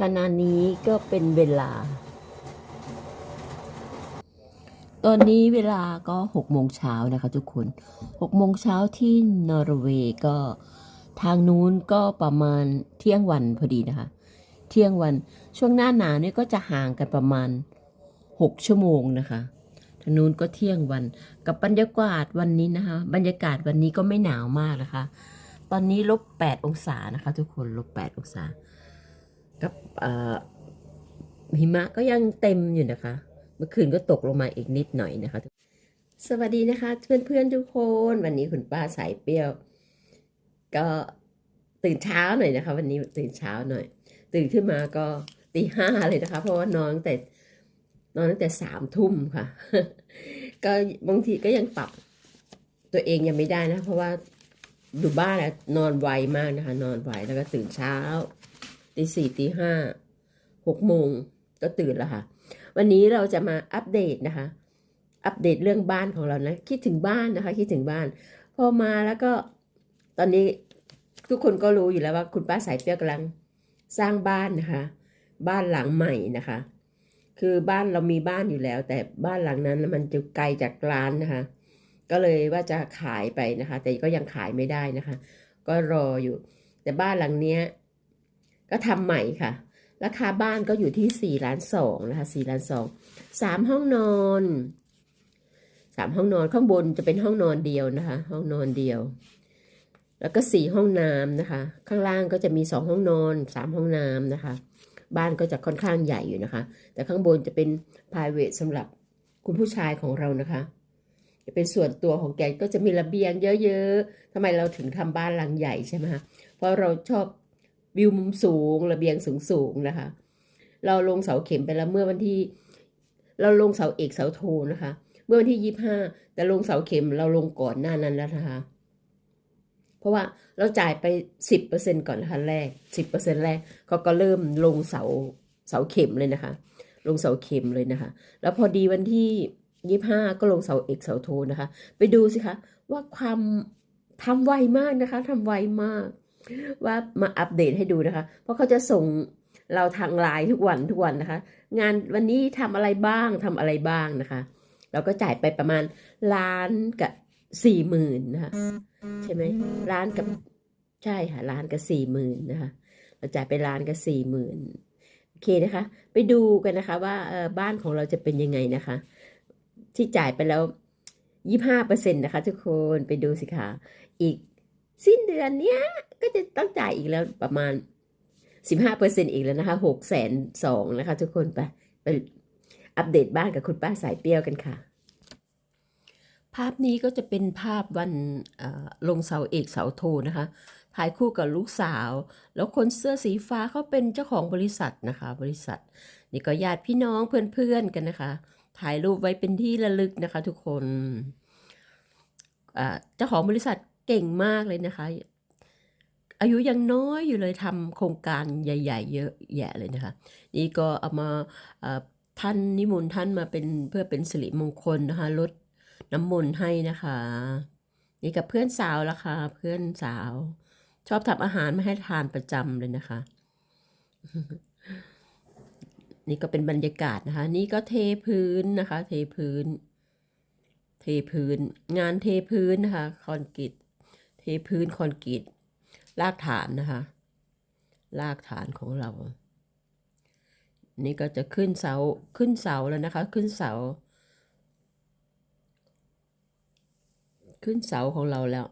ขณะนี้ก็เป็นเวลา ตอนนี้เวลาก็หกโมงเช้านะคะทุกคนหกโมงเช้าที่นอร์เวย์ก็ทางนู้นก็ประมาณเที่ยงวันพอดีนะคะ เที่ยงวันช่วงหน้าหนาวเนี่ยก็จะห่างกันประมาณหกชั่วโมงนะคะทางนู้นก็เที่ยงวันกับบรรยากาศวันนี้นะคะ บรรยากาศวันนี้ก็ไม่หนาวมากนะคะ ตอนนี้ลบแปดองศานะคะ ทุกคนลบแปดองศา กับหิมะก็ยังเต็มอยู่นะคะ เมื่อคืนก็ตกลงมาอีกนิดหน่อยนะคะ สวัสดีนะคะเพื่อนๆทุกคน วันนี้คุณป้าสายเปรี้ยว ก็ตื่นเช้าหน่อยนะคะ วันนี้ตื่นเช้าหน่อย ตื่นขึ้นมาก็ตีห้าเลยนะคะ เพราะว่านอนแต่นอนตั้งแต่สามทุ่มค่ะ ก็บางทีก็ยังปรับตัวเองยังไม่ได้นะ เพราะว่าอยู่บ้านนอนไวมากนะคะ นอนไวแล้วก็ตื่นเช้า ตีสี่ตีห้าหกโมงก็ตื่นแล้วค่ะ วันนี้เราจะมาอัปเดตนะคะ อัปเดตเรื่องบ้านของเรานะ คิดถึงบ้านนะคะ คิดถึงบ้าน พอมาแล้วก็ตอนนี้ทุกคนก็รู้อยู่แล้วว่าคุณป้าสายเปียวกำลังสร้างบ้านนะคะ บ้านหลังใหม่นะคะ คือบ้านเรามีบ้านอยู่แล้ว แต่บ้านหลังนั้นมันจะไกลจากร้านนะคะ ก็เลยว่าจะขายไปนะคะ แต่ก็ยังขายไม่ได้นะคะ ก็รออยู่ แต่บ้านหลังเนี้ย ก็ทำใหม่ค่ะ ราคาบ้านก็อยู่ที่สี่ล้านสองนะคะสี่ล้านสองสามห้องนอนสามห้องนอนข้างบนจะเป็นห้องนอนเดียวนะคะ ห้องนอนเดียว แล้วก็สี่ห้องน้ำนะคะ ข้างล่างก็จะมีสองห้องนอนสามห้องน้ำนะคะ บ้านก็จะค่อนข้างใหญ่อยู่นะคะ แต่ข้างบนจะเป็น private สำหรับคุณผู้ชายของเรานะคะ จะเป็นส่วนตัวของแกก็จะมีระเบียงเยอะๆทำไมเราถึงทำบ้านหลังใหญ่ใช่ไหมคะเพราะเราชอบ วิวมุมสูงระเบียงสูงสูงๆนะคะ เราลงเสาเข็มไปแล้วเมื่อวันที่ เราลงเสาเอกเสาโทนะคะ เมื่อวันที่ยี่ห้าแต่ลงเสาเข็มเราลงก่อนหน้านั้นแล้วนะคะ เพราะว่าเราจ่ายไปสิบเปอร์เซ็นก่อนนะคะแรกสิบเปอร์เซ็นแรกเขาก็เริ่มลงเสาเสาเข็มเลยนะคะ ลงเสาเข็มเลยนะคะ แล้วพอดีวันที่ยี่ห้าก็ลงเสาเอกเสาโทนะคะ ไปดูสิคะว่าความทำไวมากนะคะทำไวมาก ว่ามาอัปเดตให้ดูนะคะ เพราะเขาจะส่งเราทางไลน์ทุกวันทุกวันนะคะ งานวันนี้ทำอะไรบ้างทำอะไรบ้างนะคะ เราก็จ่ายไปประมาณล้านกับสี่หมื่นนะคะใช่ไหมล้านกับใช่ค่ะล้านกับสี่หมื่นนะคะ เราจ่ายไปล้านกับสี่หมื่นโอเคนะคะ ไปดูกันนะคะ ว่าเออบ้านของเราจะเป็นยังไงนะคะ ที่จ่ายไปแล้วยี่ห้าเปอร์เซ็นต์นะคะ ทุกคนไปดูสิคะอีกสิ้นเดือนเนี้ย ก็จะต้องจ่ายอีกแล้วประมาณสิบห้าเปอร์เซ็นอีกแล้วนะคะหกแสนสองนะคะทุกคนไปไปอัปเดตบ้านกับคุณป้าสายเปรี้ยวกันค่ะ ภาพนี้ก็จะเป็นภาพวันลงเสาเอกเสาโทนะคะถ่ายคู่กับลูกสาว แล้วคนเสื้อสีฟ้าเขาเป็นเจ้าของบริษัทนะคะ บริษัท นี่ก็ญาติพี่น้องเพื่อนๆกันนะคะ ถ่ายรูปไว้เป็นที่ระลึกนะคะ ทุกคนเจ้าของบริษัทเก่งมากเลยนะคะ อายุยังน้อยอยู่เลยทำโครงการใหญ่ ๆ เยอะแยะเลยนะคะ นี่ก็เอามาท่านนิมนต์ท่านมาเป็นเพื่อเป็นสิริมงคลนะคะลดน้ำมนต์ให้นะคะ นี่กับเพื่อนสาวละค่ะเพื่อนสาว ชอบทำอาหารมาให้ทานประจำเลยนะคะ นี่ก็เป็นบรรยากาศนะคะ นี่ก็เทพื้นนะคะ เทพื้น เทพื้น งานเทพื้นนะคะคอนกรีตเทพื้นคอนกรีต รากฐานนะคะ รากฐานของเรา นี่ก็จะขึ้นเสาขึ้นเสาแล้วนะคะ ขึ้นเสา ขึ้นเสาของเราแล้ว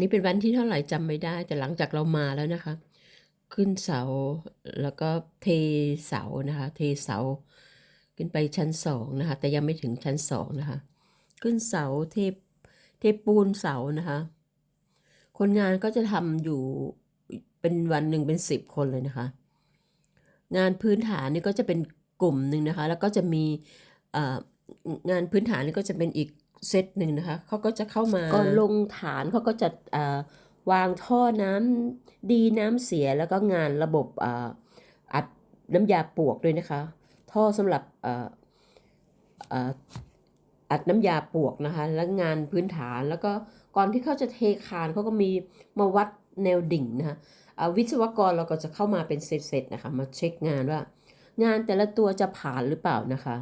นี่เป็นวันที่เท่าไหร่จำไม่ได้ แต่หลังจากเรามาแล้วนะคะ ขึ้นเสาแล้วก็เทเสานะคะ เทเสาขึ้นไปชั้นสองนะคะ แต่ยังไม่ถึงชั้นสองนะคะ ขึ้นเสาเทเทปูนเสานะคะ คนงานก็จะทำอยู่เป็นวันหนึ่งเป็นสิบคนเลยนะคะ งานพื้นฐานนี่ก็จะเป็นกลุ่มหนึ่งนะคะ แล้วก็จะมีงานพื้นฐานนี่ก็จะเป็นอีกเซตหนึ่งนะคะเขาก็จะเข้ามาก่อนลงฐานเขาก็จะวางท่อน้ำดีน้ำเสียแล้วก็งานระบบอ,อัดน้ำยาปวกด้วยนะคะ ท่อสำหรับ อัดน้ำยาปวกนะคะ แล้วงานพื้นฐานแล้วก็ก่อนที่เขาจะเทคานเขาก็มีมาวัดแนวดิ่งนะคะวิศวกรเราก็จะเข้ามาเป็นเซตๆนะคะมาเช็คงานว่า งานแต่ละตัวจะผ่านหรือเปล่านะคะ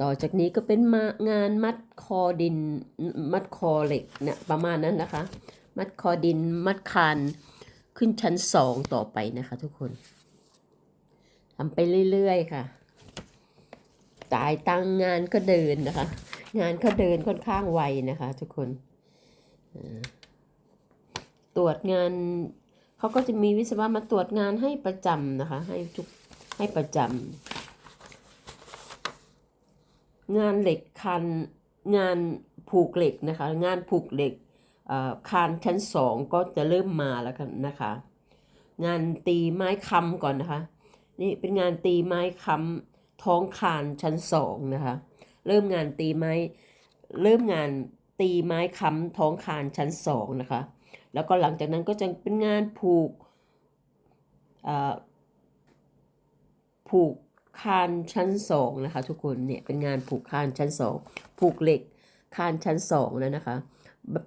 ต่อจากนี้ก็เป็นมางานมัดคอดินมัดคอเหล็กเนี่ยประมาณนั้นนะคะ มัดคอดินมัดคานขึ้นชั้นสองต่อไปนะคะทุกคนทำไปเรื่อยๆค่ะ จ่ายตังงานก็เดินนะคะ งานก็เดินค่อนข้างไวนะคะ ทุกคนตรวจงานเขาก็จะมีวิศวะมาตรวจงานให้ประจำนะคะ ให้ทุกให้ประจำงานเหล็กคันงานผูกเหล็กนะคะ งานผูกเหล็กอ่อคานชั้นสองก็จะเริ่มมาแล้วกันนะคะ งานตีไม้คำก่อนนะคะ นี่เป็นงานตีไม้คำ ท้องคานชั้นสองนะคะ เริ่มงานตีไม้ เริ่มงานตีไม้ค้ำท้องคานชั้นสองนะคะ แล้วก็หลังจากนั้นก็จะเป็นงานผูกอ่อผูกคานชั้นสองนะคะ ทุกคนเนี่ยเป็นงานผูกคานชั้นสองผูกเหล็กคานชั้นสองแล้วนะคะ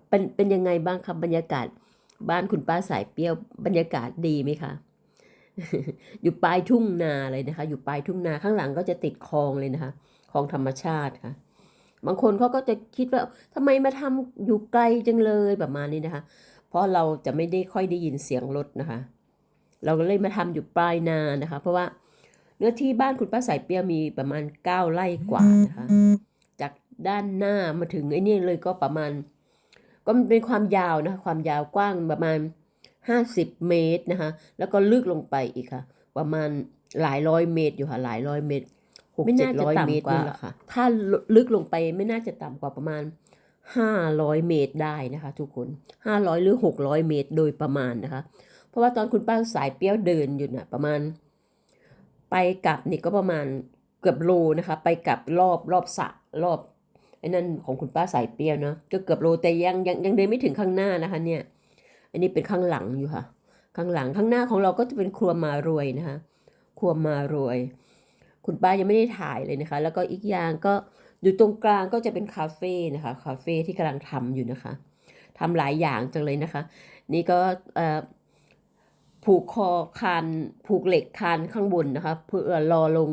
เป็นเป็นยังไงบ้างครับบรรยากาศบ้านคุณป้าสายเปรี้ยวบรรยากาศดีไหมคะ อยู่ปลายทุ่งนาเลยนะคะ อยู่ปลายทุ่งนาข้างหลังก็จะติดคลองเลยนะคะคลองธรรมชาติค่ะ บางคนเขาก็จะคิดว่าทำไมมาทำอยู่ไกลจังเลยแบบมาณนี้นะคะ เพราะเราจะไม่ได้ค่อยได้ยินเสียงรถนะคะ เราก็เลยมาทำอยู่ปลายนานะคะ เพราะว่าเนื้อที่บ้านคุณป้าสายเปียมีประมาณเก้าไร่กว่านะคะ จากด้านหน้ามาถึงไอ้นี่เลยก็ประมาณ ก็มันเป็นความยาวนะคะความยาวกว้างประมาณ 50 เมตรนะคะแล้วก็ลึกลงไปอีกค่ะ ประมาณหลายร้อยเมตรอยู่ค่ะหลายร้อยเมตรหกเจ็ดร้อยเมตรกว่านี่แหละค่ะถ้าลึกลงไปไม่น่าจะต่ำกว่าประมาณ500เมตรได้นะคะ ทุกคน500หรือ600เมตรโดยประมาณนะคะ เพราะว่าตอนคุณป้าสายเปี้ยวเดินอยู่น่ะประมาณ ไปกลับนี่ก็ประมาณเกือบโลนะคะ ไปกลับรอบรอบสะรอบไอ้นั่นของคุณป้าสายเปี้ยวเนาะก็เกือบโลแต่ยังยังยังเดินไม่ถึงข้างหน้านะคะเนี่ย อันนี้เป็นข้างหลังอยู่ค่ะ ข้างหลังข้างหน้าของเราก็จะเป็นครัวมารวยนะคะครัวมารวย คุณป้ายังไม่ได้ถ่ายเลยนะคะ แล้วก็อีกอย่างก็อยู่ตรงกลางก็จะเป็นคาเฟ่นะคะคาเฟ่ที่กำลังทำอยู่นะคะทำหลายอย่างจังเลยนะคะ นี่ก็ผูกคอคานผูกเหล็กคานข้างบนนะคะเพื่อรอลง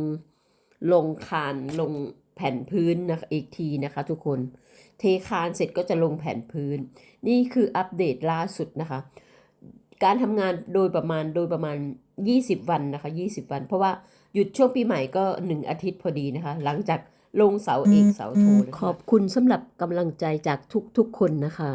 ลงคานลง แผ่นพื้นนะคะอีกทีนะคะ ทุกคน เทคานเสร็จก็จะลงแผ่นพื้น นี่คืออัปเดตล่าสุดนะคะ การทำงานโดยประมาณโดยประมาณ 20 วันนะคะ 20 วัน เพราะว่าหยุดช่วงปีใหม่ก็ 1 อาทิตย์พอดีนะคะ หลังจากลงเสาเอกเสาโทะะขอบคุณสำหรับกำลังใจจากทุกๆคนนะคะ